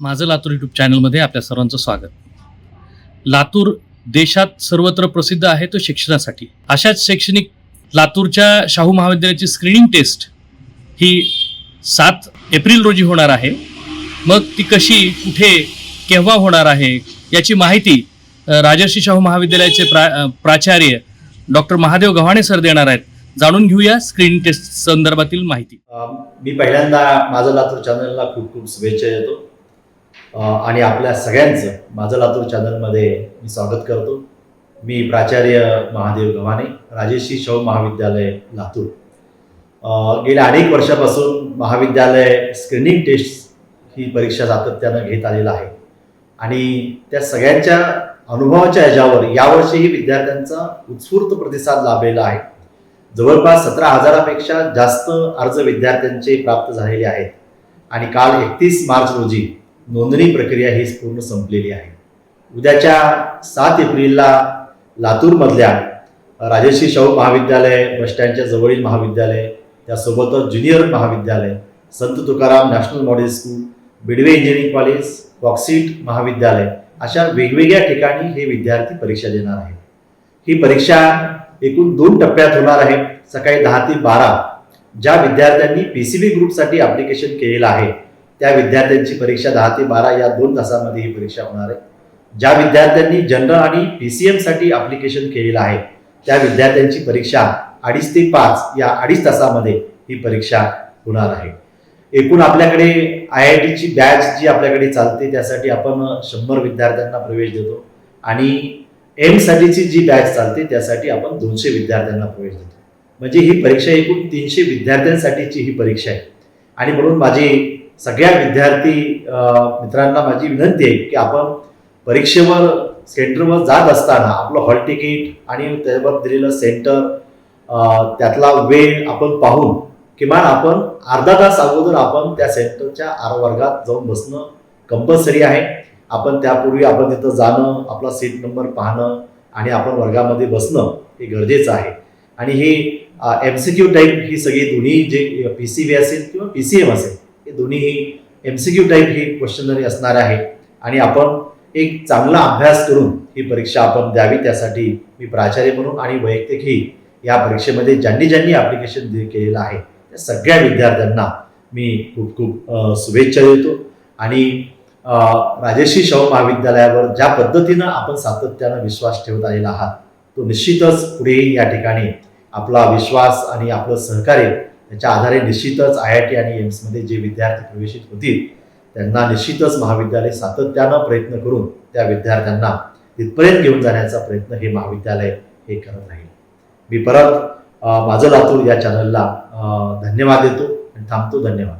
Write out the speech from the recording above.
माझं लातूर युट्यूब चॅनलमध्ये आपल्या सर्वांचं स्वागत. लातूर देशात सर्वत्र प्रसिद्ध आहे तो शिक्षणासाठी. अशाच शैक्षणिक लातूरच्या शाहू महाविद्यालयाची स्क्रीनिंग टेस्ट ही सात एप्रिल रोजी होणार आहे. मग ती कशी कुठे केव्हा होणार आहे याची माहिती राजर्षी शाहू महाविद्यालयाचे प्रा प्राचार्य डॉक्टर महादेव गव्हाणे सर देणार आहेत. जाणून घेऊया स्क्रीन टेस्ट संदर्भातील माहिती. मी पहिल्यांदा माझं लातूर चॅनलला खूप खूप शुभेच्छा देतो. आणि आपल्या सगळ्यांचं माझं लातूर चॅनलमध्ये मी स्वागत करतो. मी प्राचार्य महादेव गव्हाणे राजेश्री शाहू महाविद्यालय लातूर. गेल्या अनेक वर्षापासून महाविद्यालय स्क्रीनिंग टेस्ट ही परीक्षा सातत्यानं घेत आलेलं आहे. आणि त्या सगळ्यांच्या अनुभवाच्या ह्याच्यावर यावर्षीही विद्यार्थ्यांचा उत्स्फूर्त प्रतिसाद लाभलेला आहे. जवळपास सतरा हजारापेक्षा जास्त अर्ज विद्यार्थ्यांचे प्राप्त झालेले आहेत. आणि काल एकतीस मार्च रोजी नोंदणी प्रक्रिया ही पूर्ण संपलेली आहे. उद्याच्या सात एप्रिलला लातूरमधल्या राजर्षी शाहू महाविद्यालय बस स्टँडच्या जवळील महाविद्यालय त्यासोबतच ज्युनियर महाविद्यालय Sant Tukaram national model school Bidwe engineering college बॉक्सिट महाविद्यालय अशा वेगवेगळ्या ठिकाणी हे विद्यार्थी परीक्षा देणार आहेत. ही परीक्षा एकूण दोन टप्प्यात होणार आहे. सकाळी दहा ते बारा ज्या विद्यार्थ्यांनी पी सी बी ग्रुपसाठी ॲप्लिकेशन केलेलं आहे त्या विद्यार्थ्यांची परीक्षा दहा ते बारा या दोन तासामध्ये ही परीक्षा होणार आहे. ज्या विद्यार्थ्यांनी जनरल आणि पी सी एमसाठी ॲप्लिकेशन केलेलं आहे त्या विद्यार्थ्यांची परीक्षा अडीच ते पाच या अडीच तासामध्ये ही परीक्षा होणार आहे. एकूण आपल्याकडे आय आय टीची बॅच जी आपल्याकडे चालते त्यासाठी आपण शंभर विद्यार्थ्यांना प्रवेश देतो. आणि एमसाठीची जी बॅच चालते त्यासाठी आपण दोनशे विद्यार्थ्यांना प्रवेश देतो. म्हणजे ही परीक्षा एकूण तीनशे विद्यार्थ्यांसाठीची ही परीक्षा आहे. आणि म्हणून माझी सगळ्या विद्यार्थी मित्रांना माझी विनंती आहे की आपण परीक्षेवर सेंटरवर जात असताना आपलं हॉल तिकीट आणि त्यावर दिलेलं सेंटर त्यातला वेळ आपण पाहून किमान आपण अर्धा तास अगोदर आपण त्या सेंटरच्या आर वर्गात जाऊन बसणं कंपल्सरी आहे. आपण त्यापूर्वी आपण तिथं जाणं आपला सीट नंबर पाहणं आणि आपण वर्गामध्ये बसणं हे गरजेचं आहे. आणि ही एम सी क्यू टाईप ही सगळी दोन्ही जे पी सी बी असेल किंवा पी सी एम असेल हे दोन्ही एम सी क्यू टाईप ही क्वेश्चनरी असणार आहे. आणि आपण एक चांगला अभ्यास करून ही परीक्षा आपण द्यावी त्यासाठी मी प्राचार्य म्हणून आणि वैयक्तिकही या परीक्षेमध्ये ज्यांनी ज्यांनी ॲप्लिकेशन केलेलं आहे या सगळ्या विद्यार्थ्यांना मी खूप खूप शुभेच्छा देतो. आणि राजेश्री राजर्षी शाहू महाविद्यालयावर ज्या पद्धतीनं आपण सातत्यानं विश्वास ठेवत आलेला आहात तो निश्चितच पुढेही या ठिकाणी आपला विश्वास आणि आपलं सहकार्य त्याच्या आधारे निश्चितच आय आय टी आणि एम्समध्ये जे विद्यार्थी प्रवेशित होतील त्यांना निश्चितच महाविद्यालय सातत्यानं प्रयत्न करून त्या विद्यार्थ्यांना तिथपर्यंत घेऊन जाण्याचा प्रयत्न हे महाविद्यालय हे करत राहील. मी परत माझं लातूर या चॅनलला धन्यवाद देतो आणि थांबतो. धन्यवाद.